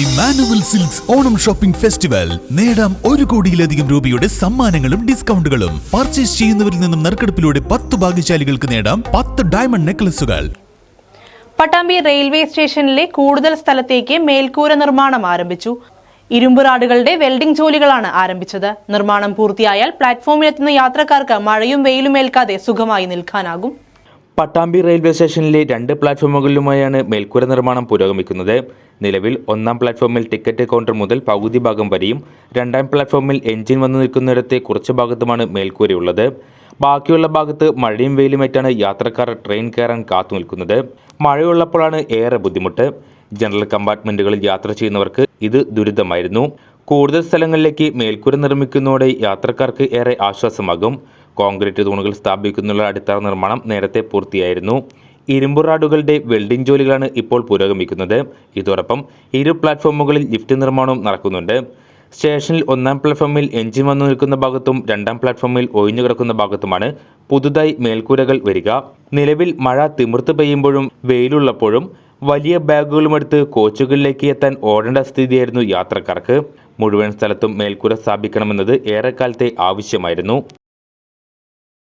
Emmanuel silks Onam shopping festival നേടാം ഒരു കോടിയിലധികം രൂപയുടെ സമ്മാനങ്ങളും ഡിസ്കൗണ്ടുകളും. പർച്ചേസ് ചെയ്യുന്നവരിൽ നിന്നും നറുക്കെടുപ്പിലൂടെ പത്ത് ഭാഗ്യശാലികൾക്ക് നേടാം പത്ത് ഡയമണ്ട് നെക്ലസുകൾ പട്ടാമ്പി റെയിൽവേ സ്റ്റേഷനിലെ കൂടുതൽ സ്ഥലത്തേക്ക് മേൽക്കൂര നിർമ്മാണം ആരംഭിച്ചു. ഇരുമ്പുറാടുകളുടെ വെൽഡിംഗ് ജോലികളാണ് ആരംഭിച്ചത്. നിർമ്മാണം പൂർത്തിയായാൽ പ്ലാറ്റ്ഫോമിലെത്തുന്ന യാത്രക്കാർക്ക് മഴയും വെയിലും ഏൽക്കാതെ സുഖമായി നിൽക്കാനാകും. പട്ടാമ്പി റെയിൽവേ സ്റ്റേഷനിലെ രണ്ട് പ്ലാറ്റ്ഫോമുകളിലുമായാണ് മേൽക്കൂര നിർമ്മാണം പുരോഗമിക്കുന്നത്. നിലവിൽ ഒന്നാം പ്ലാറ്റ്ഫോമിൽ ടിക്കറ്റ് കൗണ്ടർ മുതൽ പകുതി ഭാഗം വരെയും രണ്ടാം പ്ലാറ്റ്ഫോമിൽ എഞ്ചിൻ വന്നു നിൽക്കുന്നിടത്തെ കുറച്ച് ഭാഗത്തുമാണ് മേൽക്കൂരയുള്ളത്. ബാക്കിയുള്ള ഭാഗത്ത് മഴയും വെയിലുമേറ്റാണ് യാത്രക്കാർ ട്രെയിൻ കയറാൻ കാത്തു നിൽക്കുന്നത്. മഴയുള്ളപ്പോഴാണ് ഏറെ ബുദ്ധിമുട്ട്. ജനറൽ കമ്പാർട്ട്മെന്റുകളിൽ യാത്ര ചെയ്യുന്നവർക്ക് ഇത് ദുരിതമായിരുന്നു. കൂടുതൽ സ്ഥലങ്ങളിലേക്ക് മേൽക്കൂര നിർമ്മിക്കുന്നതോടെ യാത്രക്കാർക്ക് ഏറെ ആശ്വാസമാകും. കോൺക്രീറ്റ് തൂണുകൾ സ്ഥാപിക്കുന്നതിനുള്ള അടിത്തറ നിർമ്മാണം നേരത്തെ പൂർത്തിയായിരുന്നു. ഇരുമ്പ് റാഡുകളുടെ വെൽഡിംഗ് ജോലികളാണ് ഇപ്പോൾ പുരോഗമിക്കുന്നത്. ഇതോടൊപ്പം ഇരു പ്ലാറ്റ്ഫോമുകളിൽ ലിഫ്റ്റ് നിർമ്മാണവും നടക്കുന്നുണ്ട്. സ്റ്റേഷനിൽ ഒന്നാം പ്ലാറ്റ്ഫോമിൽ എഞ്ചിൻ വന്നു നിൽക്കുന്ന ഭാഗത്തും രണ്ടാം പ്ലാറ്റ്ഫോമിൽ ഒഴിഞ്ഞു കിടക്കുന്ന ഭാഗത്തുമാണ് പുതുതായി മേൽക്കൂരകൾ വരിക. നിലവിൽ മഴ തിമിർത്ത് പെയ്യുമ്പോഴും വെയിലുള്ളപ്പോഴും വലിയ ബാഗുകളുമെടുത്ത് കോച്ചുകളിലേക്ക് എത്താൻ ഓടേണ്ട സ്ഥിതിയായിരുന്നു യാത്രക്കാർക്ക്. മുഴുവൻ സ്ഥലത്തും മേൽക്കൂര സ്ഥാപിക്കണമെന്നത് ഏറെക്കാലത്തെ ആവശ്യമായിരുന്നു.